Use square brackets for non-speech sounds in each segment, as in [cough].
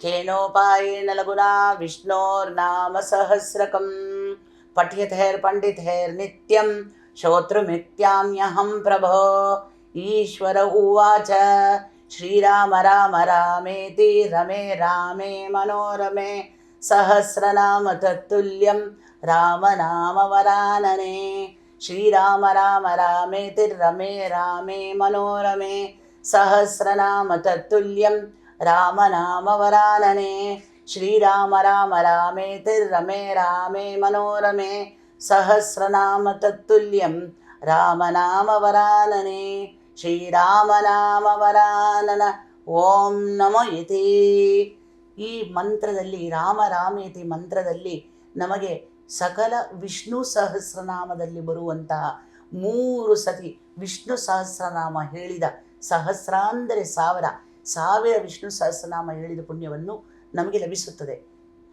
केनोपायेन लघुना विष्णोर्नाम सहस्रकं पठयतैर्पण्डितैर्नित्यं श्रोतृमित्याम्यहं प्रभो। ईश्वर उवाच श्रीराम राम रामेति रमे रामे मनोरमे सहस्रनाम तत्तुल्यं रामनामवरानने। श्रीराम राम रामेति रमे रामे मनोरमे सहस्रनाम तत्तुल्यं ರಾಮನಾಮವರಾನನೆ ಶ್ರೀರಾಮ ರಾಮ ರಾಮೇ, ತಿರ್ರಮೆ, ರಾಮೇ, ಮನೋರಮೆ, ಸಹಸ್ರನಾಮ ತತ್ತುಲ್ಯಂ ರಾಮನಾಮವರಾನನೆ ಶ್ರೀರಾಮನಾಮವರಾನನ ಓಂ ನಮೋ ಇತಿ ಈ ಮಂತ್ರದಲ್ಲಿ, ರಾಮ ರಾಮೇತಿ ಮಂತ್ರದಲ್ಲಿ ನಮಗೆ ಸಕಲ ವಿಷ್ಣು ಸಹಸ್ರನಾಮದಲ್ಲಿ ಬರುವಂತಹ ಮೂರು ಸತಿ ವಿಷ್ಣು ಸಹಸ್ರನಾಮ ಹೇಳಿದ ಸಹಸ್ರಾಂದರೆ ಸಾವಿರ ಸಾವಿರ ವಿಷ್ಣು ಸಹಸ್ರನಾಮ ಹೇಳಿದ ಪುಣ್ಯವನ್ನು ನಮಗೆ ಲಭಿಸುತ್ತದೆ.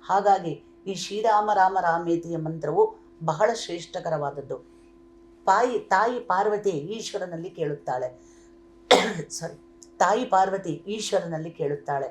ಹಾಗಾಗಿ ಈ ಶ್ರೀರಾಮ ರಾಮ ರಾಮೇತಿಯ ಮಂತ್ರವು ಬಹಳ ಶ್ರೇಷ್ಠಕರವಾದದ್ದು. ತಾಯಿ ತಾಯಿ ಪಾರ್ವತಿ ಈಶ್ವರನಲ್ಲಿ ಕೇಳುತ್ತಾಳೆ. [coughs] ಸಾರಿ ತಾಯಿ ಪಾರ್ವತಿ ಈಶ್ವರನಲ್ಲಿ ಕೇಳುತ್ತಾಳೆ.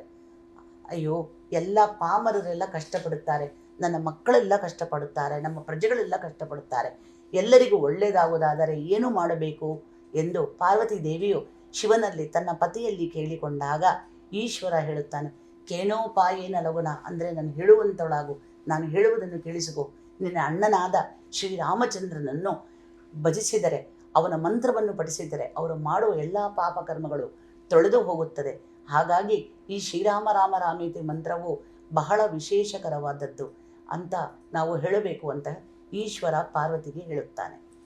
ಅಯ್ಯೋ, ಎಲ್ಲ ಪಾಮರರೆಲ್ಲ ಕಷ್ಟಪಡುತ್ತಾರೆ. ನನ್ನ ಮಕ್ಕಳೆಲ್ಲ ಕಷ್ಟಪಡುತ್ತಾರೆ. ನಮ್ಮ ಪ್ರಜೆಗಳೆಲ್ಲ ಕಷ್ಟಪಡುತ್ತಾರೆ. ಎಲ್ಲರಿಗೂ ಒಳ್ಳೆಯದಾಗುವುದಾದರೆ ಏನು ಮಾಡಬೇಕು ಎಂದು ಪಾರ್ವತಿ ದೇವಿಯು ಶಿವನಲ್ಲಿ ತನ್ನ ಪತಿಯಲ್ಲಿ ಕೇಳಿಕೊಂಡಾಗ ಈಶ್ವರ ಹೇಳುತ್ತಾನೆ ಕೇನೋಪಾಯೇನ ಲಗುಣ ಅಂದರೆ ನಾನು ಹೇಳುವಂತೊಳಾಗು ನಾನು ಹೇಳುವುದನ್ನು ಕೇಳಿಸಿಕೊ. ನಿನ್ನ ಅಣ್ಣನಾದ ಶ್ರೀರಾಮಚಂದ್ರನನ್ನು ಭಜಿಸಿದರೆ, ಅವನ ಮಂತ್ರವನ್ನು ಪಠಿಸಿದರೆ, ಅವರು ಮಾಡುವ ಎಲ್ಲ ಪಾಪಕರ್ಮಗಳು ತೊಳೆದು ಹೋಗುತ್ತದೆ. ಹಾಗಾಗಿ ಈ ಶ್ರೀರಾಮ ರಾಮ ರಾಮೇತಿ ಮಂತ್ರವು ಬಹಳ ವಿಶೇಷಕರವಾದದ್ದು ಅಂತ ನಾವು ಹೇಳಬೇಕು ಅಂತ ಈಶ್ವರ ಪಾರ್ವತಿಗೆ ಹೇಳುತ್ತಾನೆ.